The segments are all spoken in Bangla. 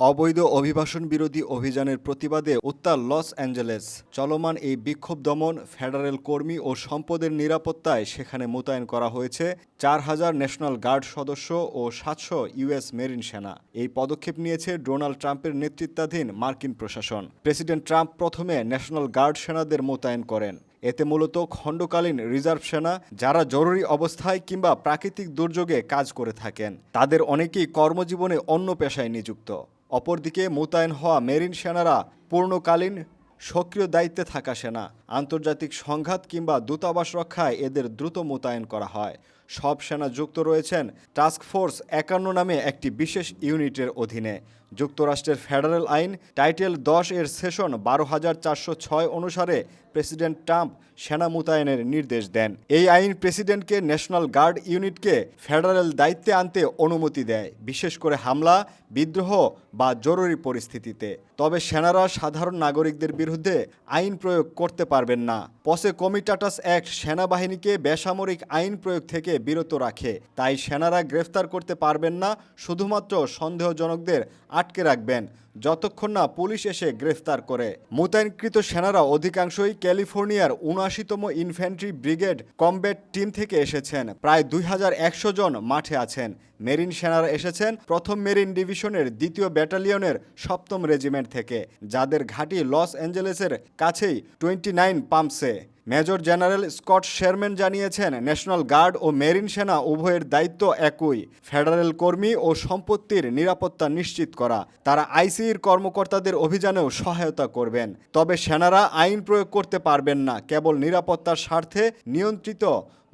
অবৈধ অভিবাসন বিরোধী অভিযানের প্রতিবাদে উত্তাল লস অ্যাঞ্জেলেস। চলমান এই বিক্ষোভ দমন ফেডারেল কর্মী ও সম্পদের নিরাপত্তায় সেখানে মোতায়েন করা হয়েছে চার হাজার ন্যাশনাল গার্ড সদস্য ও সাতশো ইউএস মেরিন সেনা। এই পদক্ষেপ নিয়েছে ডোনাল্ড ট্রাম্পের নেতৃত্বাধীন মার্কিন প্রশাসন। প্রেসিডেন্ট ট্রাম্প প্রথমে ন্যাশনাল গার্ড সেনাদের মোতায়েন করেন। এতে মূলত খণ্ডকালীন রিজার্ভ সেনা যারা জরুরি অবস্থায় কিংবা প্রাকৃতিক দুর্যোগে কাজ করে থাকেন, তাদের অনেকেই কর্মজীবনে অন্য পেশায় নিযুক্ত। অপরদিকে মোতায়েন হওয়া মেরিন সেনারা পূর্ণকালীন সক্রিয় দায়িত্বে থাকা সেনা, আন্তর্জাতিক সংঘাত কিংবা দূতাবাস রক্ষায় এদের দ্রুত মোতায়েন করা হয়। সব সেনা যুক্ত রয়েছেন টাস্ক ফোর্স একান্ন নামে একটি বিশেষ ইউনিটের অধীনে। যুক্তরাষ্ট্রের ফেডারেল আইন টাইটেল দশ এর সেশন বারো হাজার চারশো ছয় অনুসারে প্রেসিডেন্ট ট্রাম্প সেনা মোতায়েনের নির্দেশ দেন। এই আইন প্রেসিডেন্টকে ন্যাশনাল গার্ড ইউনিটকে ফেডারেল দায়িত্বে আনতে অনুমতি দেয়, বিশেষ করে হামলা, বিদ্রোহ বা জরুরি পরিস্থিতিতে। তবে সেনারা সাধারণ নাগরিকদের বিরুদ্ধে আইন প্রয়োগ করতে পারবেন না। পসে কমিটাটাস অ্যাক্ট সেনাবাহিনীকে বেসামরিক আইন প্রয়োগ থেকে বিরত রাখে। তাই সেনারা গ্রেফতার করতে পারবেন না, শুধুমাত্র সন্দেহজনকদের আটকে রাখবেন, যতক্ষণ না পুলিশ এসে গ্রেফতার করে। মোতায়েনকৃত সেনারা অধিকাংশই ক্যালিফোর্নিয়ার উনআশিতম ইনফ্যান্ট্রি ব্রিগেড কমব্যাট টিম থেকে এসেছেন। প্রায় দুই হাজার একশো জন মাঠে আছেন। মেরিন সেনারা এসেছেন প্রথম মেরিন ডিভিশনের দ্বিতীয় ব্যাটালিয়নের সপ্তম রেজিমেন্ট থেকে, যাদের ঘাঁটি লস অ্যাঞ্জেলেসের কাছেই টোয়েন্টি নাইন পাম্পসে। মেজর জেনারেল স্কট শেরম্যান জানিয়েছেন, ন্যাশনাল গার্ড ও মেরিন সেনা উভয়ের দায়িত্ব একই। ফেডারেল কর্মী ও সম্পত্তির নিরাপত্তা নিশ্চিত করা। তারা আইসিইর কর্মকর্তাদের অভিযানেও সহায়তা করবেন। তবে সেনারা আইন প্রয়োগ করতে পারবেন না, কেবল নিরাপত্তার স্বার্থে নিয়ন্ত্রিত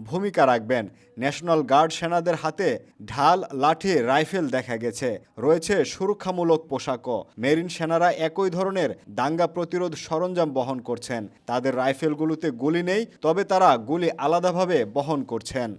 ভূমিকা রাখবেন। ন্যাশনাল গার্ড সেনাদের হাতে ঢাল, লাঠি, রাইফেল দেখা গেছে। রয়েছে সুরক্ষামূলক পোশাকও। মেরিন সেনারা একই ধরনের দাঙ্গা প্রতিরোধ সরঞ্জাম বহন করছেন। তাদের রাইফেলগুলোতে গুলি নেই, তবে তারা গুলি আলাদাভাবে বহন করছেন।